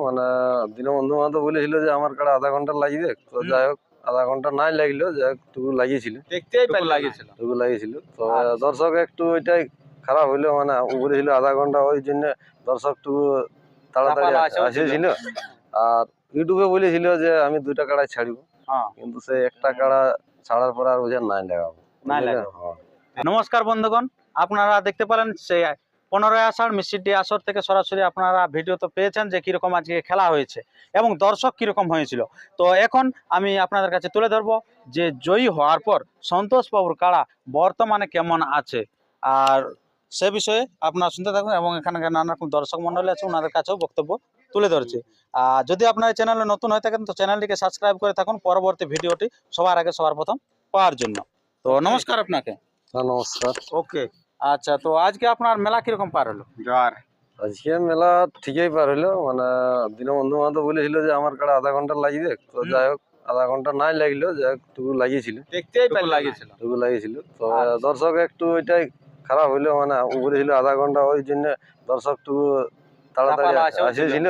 মানে দীনবন্ধু মাহাতো বলেছিল যে আমার কাড়া আধা ঘণ্টা লাগবে। তো যাই হোক আধা ঘণ্টা নাই লাগল লাগিয়েছিল। দেখতেই লাগিয়েছিল টুকু লাগিয়েছিল। তো আচ্ছা। দর্শক একটু ওইটাই খারাপ হইল মানে বলেছিল আধা ঘণ্টা ওই জন্য দর্শক টুকু তাড়াতাড়ি আসেছিল। আর ইউটিউবে বলেছিল যে আমি দুইটা কাড়াই ছাড়ব। হ্যাঁ। কিন্তু সেই একটা কাড়া ছাড়ার পর আর বুঝে নাই? লাগাবো। হ্যাঁ। নমস্কার বন্ধুগণ আপনারা দেখতে পারেন সেই পনেরোই আষাঢ় মিষ্টিটি আসর থেকে সরাসরি আপনারা ভিডিও তো পেয়েছেন যে কীরকম আজকে খেলা হয়েছে এবং দর্শক কীরকম হয়েছিল। তো এখন আমি আপনাদের কাছে তুলে ধরবো যে জয়ী হওয়ার পর সন্তোষ বাবুর কাড়া বর্তমানে কেমন আছে। আর সে বিষয়ে আপনারা শুনতে থাকুন এবং এখানে নানা রকম দর্শক মন্ডলী আছে ওনাদের কাছেও বক্তব্য তুলে ধরছি। আর যদি আপনার চ্যানেলে নতুন হয়ে থাকেন তো চ্যানেলটিকে সাবস্ক্রাইব করে থাকুন। পরবর্তী ভিডিওটি সবার আগে সবার প্রথম পাওয়ার জন্য। তো নমস্কার আপনাকে। হ্যাঁ, নমস্কার। ওকে। আচ্ছা তো আজকে আপনার মেলা কীরকম পার হলো? জোয়ার আজকে মেলা ঠিকই পার হইল মানে দীনবন্ধু মাহাতো বলেছিল যে আমার কাড়া আধা ঘণ্টা লাগবে তো যাই হোক আধা ঘণ্টা নাই লাগল যাই হোক টুকু লাগিয়েছিল। দেখতেই লাগিয়েছিল। টুকু লাগিয়েছিল তো আচ্ছা। দর্শক একটু ওইটাই খারাপ হইল মানে ও বলেছিল আধা ঘণ্টা ওই জন্য দর্শক টুকু তাড়াতাড়ি। আসেছিল।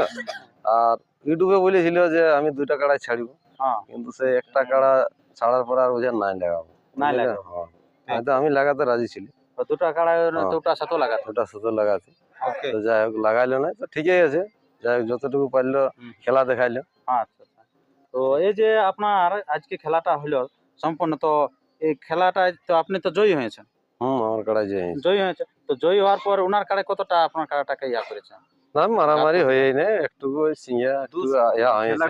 আর ইউটিউবে বলেছিল যে আমি দুইটা কাড়াই ছাড়ব হ্যাঁ। কিন্তু সেই একটা কাড়া ছাড়ার পর আর বুঝে নাই লাগাবো। নাই লাগাবো। হ্যাঁ। হয়তো আমি লাগাতে রাজি ছিল। তো দুটো কাড়া হ্যাঁ। দুটো সাথে লাগাতে। ওটা শুধু লাগাতে। তো যাই হোক লাগাইলো না তো ঠিকই আছে। যাই হোক যতটুকু পারল খেলা দেখাইলো। আচ্ছা আচ্ছা। তো এই যে আপনার আজকে খেলাটা হলো সম্পূর্ণ তো এই খেলাটা তো আপনি তো জয়ী হয়েছেন। হুম আমার কাড়াই যে জয়ী হয়েছে তো জয়ী হওয়ার পর ওনার কাড়ে কতটা আপনার কাড়াটাকে ইয়া করেছে না মারামারি হয়ে। না একটু সিঙ্গা একটু ইয়া হয়েছে।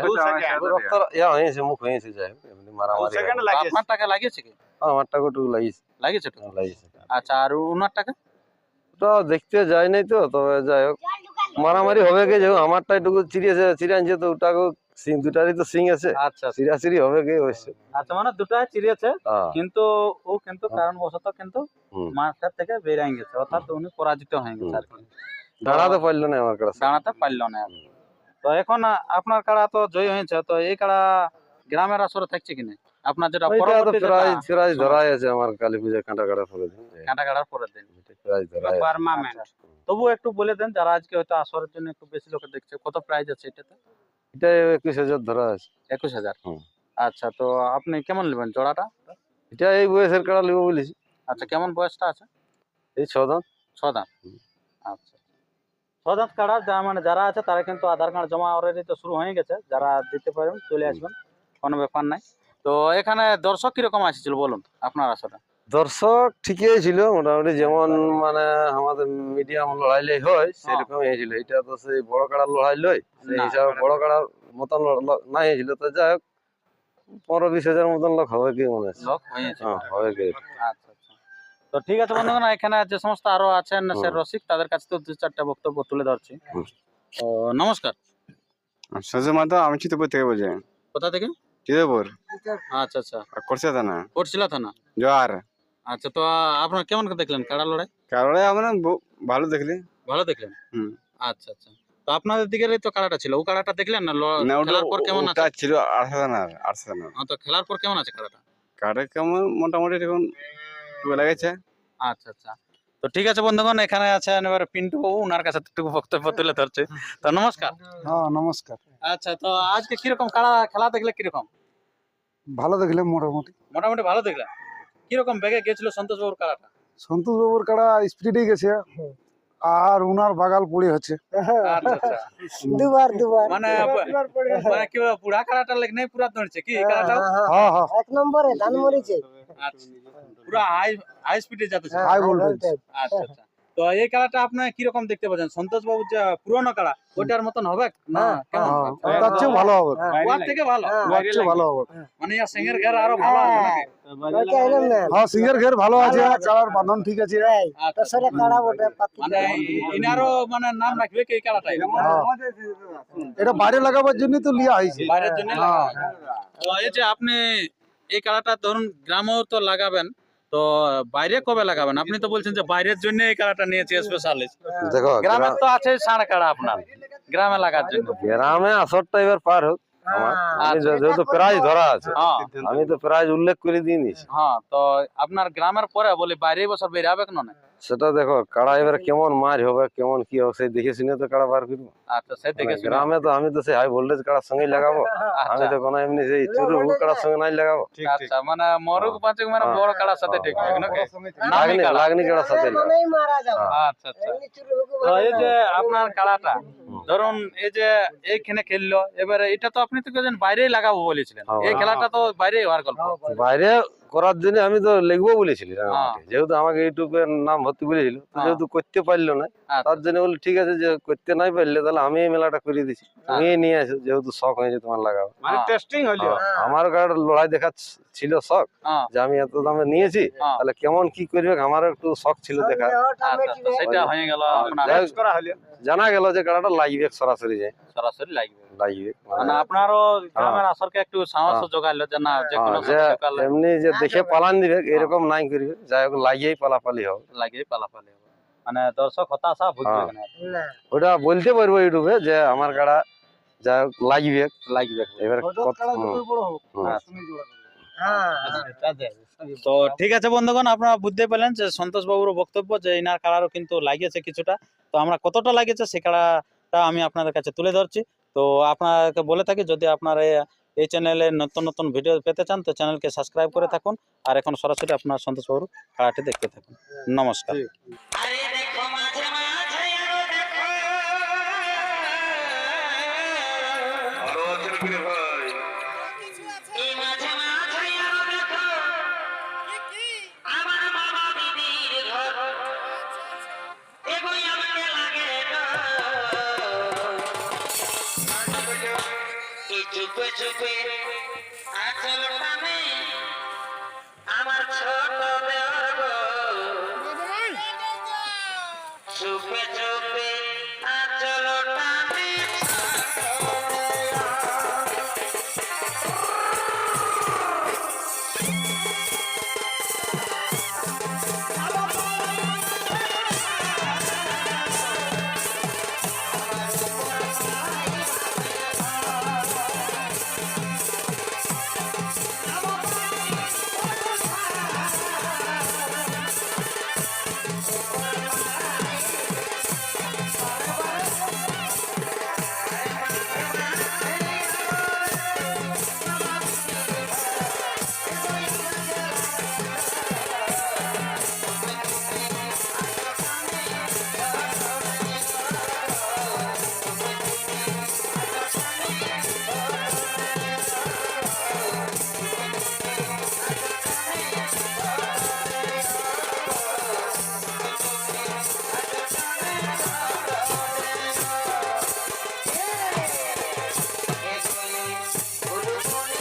ইয়া হয়েছে মুখ হয়েছে যাই এমনি মারামারি আপনার টাকা লাগিয়েছে? কি? হ্যাঁ, আমারটা একটু লাগিয়েছে। লাগিয়েছে তো? হ্যাঁ, লাগিয়েছে। আচ্ছা আর ওনার টাকা ওটা দেখতে যাই নাই তো তবে যাই হোক। মারামারি হবে কে যেহেতু আমারটা একটু চিরিয়েছে চিরিয়াছে তো ওটাকে সিং দুটারই তো সিং আছে। আচ্ছা চিরাচিরি হবে কে হয়েছে আচ্ছা মানে দুটা চিরিয়েছে হ্যাঁ। কিন্তু ও কিন্তু কারণ কারণবশত কিন্তু। মাঠের থেকে বেরিয়ে গেছে অর্থাৎ উনি পরাজিত হয়ে গেছে আর কি। দাঁড়াতে পারল না আমার কাছে দাঁড়াতে পারল না আর। তো এখন আ- আপনার কাড়া তো জয় হয়েছে তো এই কাড়া গ্রামের আসরে থাকছে কিনা আপনার যেটা ওইটা তো পরবর্তী যেটা প্রাইজ প্রাইজ সময়। ধরাই আছে আমার কালী পূজা কাঁটা কাটা পরে দিন কাঁটা কাড়ার পরের দিন প্রাইজ ধরাই আছে। আচ্ছা। তবু একটু বলে দেন যারা আজকে হয়তো আসরের জন্য একটু বেশি লোকে দেখছে কত প্রাইজ আছে এটাতে এটা একুশ হাজার ধরা আছে একুশ হাজার হুম। আচ্ছা তো আপনি কেমন নেবেন জোড়াটা এটা এই বয়সের কাড়া লিবো বলেছি আচ্ছা কেমন বয়সটা আছে এই ছ দাঁত ছ দাঁত হুম। আচ্ছা ছ কার্ড কাড়া যা মানে যারা আছে তারা কিন্তু আধার কার্ড জমা অলরেডি তো শুরু হয়ে গেছে। যারা দিতে পারবেন চলে আসবেন কোনো ব্যাপার নাই। তো এখানে দর্শক কীরকম আসছিল বলুন আপনার আসলে দর্শক ঠিকই ছিল মোটামুটি যেমন মানে আমাদের মিডিয়াম লড়াইলে হয় সেরকম হয়েছিল। এটা তো সেই বড় কাড়ার লড়াই লয় সেই হিসাবে বড় কাড়ার মতন নাই হয়েছিল। তো যাই হোক পনেরো বিশ হাজার মতন লোক হবে কি মনে হয়েছে। হ্যাঁ হবে কি? আচ্ছা। তো ঠিক আছে বন্ধুগণ এখানে যে সমস্ত আরও আছেন সে হুম। রসিক তাদের কাছে তো দু চারটা বক্তব্য তুলে ধরছি। তো নমস্কার। সজে মাতো আমি চিতপুর থেকে বলছি। কোথা থেকে? চিতপুর। আচ্ছা আচ্ছা। করছে থানা। কোটশিলা থানা? জোয়ার। আচ্ছা তো আপনার কেমন করে দেখলেন কাড়া লড়াই? কারণে আমরা ভালো দেখলি। ভালো দেখলেন? হুম। আচ্ছা আচ্ছা। তো আপনাদের দিকের তো কাড়াটা ছিল। ও কাড়াটা দেখলেন না? খেলার পর কেমন আছে? ছিল আটশো থানার আটশো থানার তো খেলার পর কেমন আছে কাড়াটা? কারে কেমন মোটামুটি এখন একটু লেগেছে। আচ্ছা আচ্ছা। তো ঠিক আছে বন্ধুগণ এখানে আছেন এবার পিন্টু বাবু ওনার কাছে একটু বক্তব্য তুলে ধরছে। তো নমস্কার। হ্যাঁ নমস্কার। আচ্ছা তো আজকে কীরকম কাড়া খেলা দেখলে কীরকম? ভালো দেখলে মোটামুটি। মোটামুটি ভালো দেখলেন কীরকম বেগে গেছিল সন্তোষ বাবুর কাড়াটা সন্তোষ বাবুর কাড়া স্পিডে গেছে। আর উনার বাগাল পড়ে হচ্ছে। আচ্ছা আচ্ছা। দুবার দুবার। মানে মানে কি বুড়া কাড়াটা লেগে নেই পুরা দৌড়ছে। কি কাড়াটা হ্যাঁ হ্যাঁ। এক নম্বরে ধান মরিছে আচ্ছা। পুরা হাই হাই স্পিডে যাচ্ছে। হাই ভোল্টেজ আচ্ছা আচ্ছা তো এই কাড়াটা আপনি কীরকম দেখতে পাচ্ছেন? সন্তোষ বাবুর যে পুরনো ওইটার মতন হবে না? কেমন? হ্যাঁ তার চেয়ে ভালো হবে। ওয়ার থেকে ভালো। তার চেয়ে ভালো হবে। মানে ইয়ার সিংহের ঘের আরও ভালো আছে হ্যাঁ সিঙ্গের ঘের ভালো আছে। কালার বাঁধন ঠিক আছে। এই আচ্ছা, দশরে কাড়া বটে মানে ইনারও মানে নাম রাখবে কি এই কাড়াটাই হ্যাঁ। এটা বাইরে লাগাবার জন্য তো লিয়া হয়েছে। বাইরের জন্য হ্যাঁ। তো এই যে আপনি এই কাড়াটা ধরুন গ্রামেও তো লাগাবেন। তো বাইরে কবে লাগাবেন? আপনি তো বলছেন যে বাইরের জন্য এই কাড়াটা নিয়েছি স্পেশালিস্ট দেখো গ্রামে তো আছে ষাঁড় কাড়া আপনার গ্রামে লাগার জন্য। গ্রামে আসরটা এবার পার হোক। আমার আমি যেহেতু প্রাইজ ধরা আছে হ্যাঁ। আমি তো প্রাইজ উল্লেখ করে দিয়ে দিয়েছি হ্যাঁ তো আপনার গ্রামের পরে বলি বাইরে বছর বেরাবে কেন না? সেটা দেখো কাড়া এবারে কেমন মার হবে কেমন কি হবে সেই দেখে শুনে তো কাড়া বার করব। আচ্ছা সে দেখে গ্রামে তো আমি তো সেই হাই ভোল্টেজ কাড়ার সঙ্গে লাগাবো। আমি তো কোনো এমনি সেই চুরু কাড়ার সঙ্গে নাই লাগাবো। আচ্ছা মানে মরুক পাঁচুক মানে হ্যাঁ। বড় কাড়ার সাথে ঠিক ঠিক। নাকি লাগনি কাড়া। লাগনি কাড়ার সাথে আচ্ছা আচ্ছা। তো এই যে আপনার কাড়াটা ধরুন এই যে এইখানে খেললো এবারে এটা তো আপনি তো বাইরেই লাগাবো বলেছিলেন। হ্যাঁ। এই খেলাটা তো বাইরেই হওয়ার গল্প। বাইরে করার জন্য আমি তো লিখব বলেছিলি হ্যাঁ। যেহেতু আমাকে ইউটিউবে নাম ভর্তি বলেছিল হ্যাঁ। যেহেতু করতে পারল না আচ্ছা। তার জন্য বলি ঠিক আছে যে করতে নাই পারলে তাহলে আমি এই মেলাটা করে দিছি। তুমি নিয়ে আসো যেহেতু শখ হয়েছে তোমার লাগাবো মানে হ্যাঁ। হ্যাঁ, আমার গাড়ির লড়াই দেখা ছিল শখ হ্যাঁ। যে আমি এত দামে নিয়েছি হ্যাঁ। তাহলে কেমন কি করবে আমার একটু শখ ছিল দেখা আচ্ছা হয়ে করা হইল জানা গেল যে গাড়াটা লাগবে সরাসরি যায়। সরাসরি লাগবে লাগবে মানে আপনারও গ্রামের আসরকে একটু সাহস হ্যাঁ। যোগাইলো যে না যে কোনো হ্যাঁ, এমনি যে দেখে পালান দিবে এরকম নাই করবে। যাই হোক লাগিয়েই পালাপালি হবে। লাগিয়ে পালাপালি হবে। মানে দর্শক হতাশা ভুগবে ওটা বলতে পারব ইউটিউবে যে আমার গাড়া যাই হোক লাগবে। লাগবে। এবার। হ্যাঁ। তো ঠিক আছে বন্ধুগণ আপনারা বুঝতে পেলেন যে সন্তোষ বাবুর বক্তব্য যে ইনার কাড়ারও কিন্তু লাগিয়েছে কিছুটা। তো আমরা কতটা লাগিয়েছে সে কাড়াটা আমি আপনাদের কাছে তুলে ধরছি। তো আপনাকে বলে থাকি যদি আপনারা এই চ্যানেলে নতুন নতুন ভিডিও পেতে চান তো চ্যানেলকে সাবস্ক্রাইব করে থাকুন আর এখন সরাসরি আপনার সন্তোষ বাবুর খেলাটি দেখতে থাকুন। নমস্কার। Thank দেখো বুকের আচল টানে আমার ছোট দেওয়ার সুখে